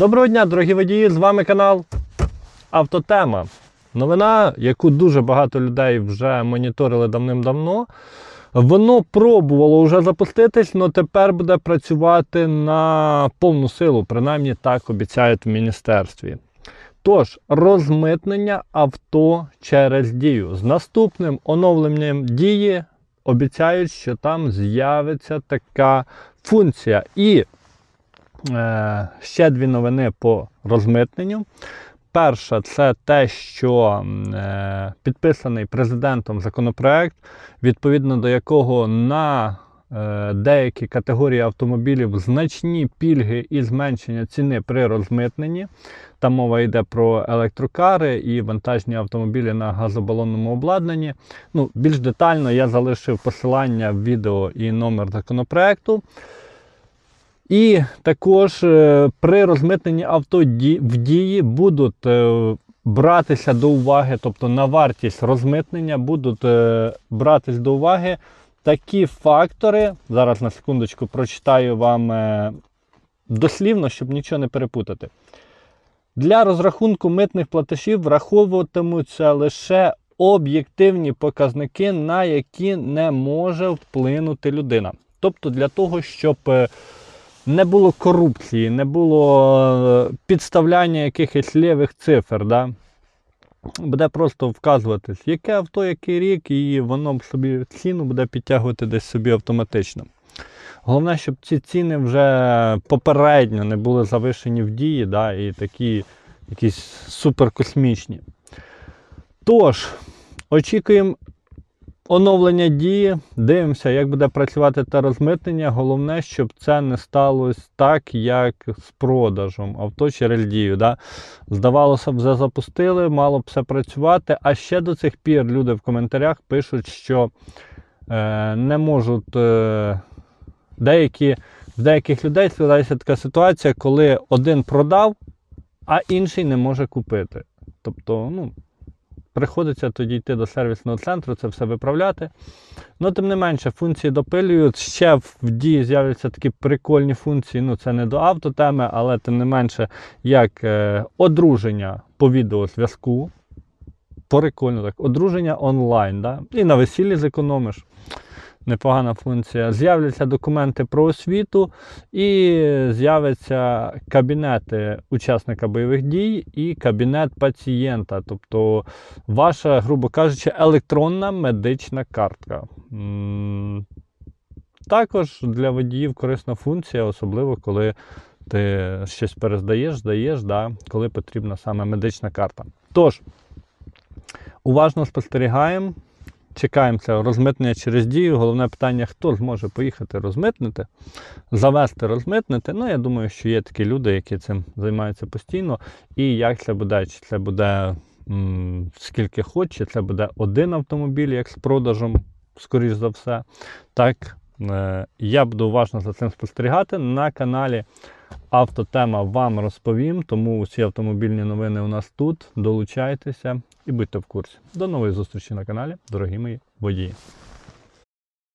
Доброго дня, дорогі водії! З вами канал Автотема. Новина, яку дуже багато людей вже моніторили давним-давно. Воно пробувало вже запуститись, але тепер буде працювати на повну силу, принаймні так обіцяють в міністерстві. Тож, розмитнення авто через дію. З наступним оновленням дії обіцяють, що там з'явиться така функція. І ще дві новини по розмитненню. Перша це те, що е, підписаний президентом законопроект, відповідно до якого на е, деякі категорії автомобілів значні пільги і зменшення ціни при розмитненні. Там мова йде про електрокари і вантажні автомобілі на газобалонному обладнанні. Ну, більш детально я залишив посилання в відео і номер законопроекту. І також е, при розмитненні авто в дії будуть е, братися до уваги, тобто на вартість розмитнення будуть е, братись до уваги такі фактори. Зараз на секундочку прочитаю вам дослівно, щоб нічого не перепутати. Для розрахунку митних платежів враховуватимуться лише об'єктивні показники, на які не може вплинути людина. Тобто для того, щоб не було корупції, не було е, підставляння якихось лівих цифр. Да? Буде просто вказуватись, яке авто, який рік, і воно собі ціну буде підтягувати десь собі автоматично. Головне, щоб ці ціни вже попередньо не були завишені в дії, да, і такі якісь суперкосмічні. Тож, очікуємо оновлення дії, дивимося, як буде працювати те розмитнення. Головне, щоб це не сталося так, як з продажем авто через дію. Да? Здавалося б, вже запустили, мало б все працювати. А ще до цих пір люди в коментарях пишуть, що е, не можуть е, деякі, в деяких людей складається така ситуація, коли один продав, а інший не може купити. Тобто, ну, приходиться тоді йти до сервісного центру, це все виправляти. Ну, тим не менше, функції допилюють. Ще в дії з'являться такі прикольні функції. Ну, це не до автотеми, але тим не менше, як е, одруження по відеозв'язку. Прикольно так. Одруження онлайн. Да? І на весіллі зекономиш. Непогана функція. З'являться документи про освіту і з'являться кабінети учасника бойових дій і кабінет пацієнта. Тобто ваша, грубо кажучи, електронна медична картка. Також для водіїв корисна функція, особливо коли ти щось перездаєш, здаєш, да, коли потрібна саме медична карта. Тож, уважно спостерігаємо. Чекаємо це розмитнення через дію. Головне питання, хто зможе поїхати розмитнити, завести розмитнити. Ну, я думаю, що є такі люди, які цим займаються постійно. І як це буде? Чи це буде м, скільки хоч, чи це буде один автомобіль, як з продажем, скоріш за все. Так, е, я буду уважно за цим спостерігати. На каналі Автотема вам розповім, тому усі автомобільні новини у нас тут. Долучайтеся і будьте в курсі. До нової зустрічі на каналі, дорогі мої водії.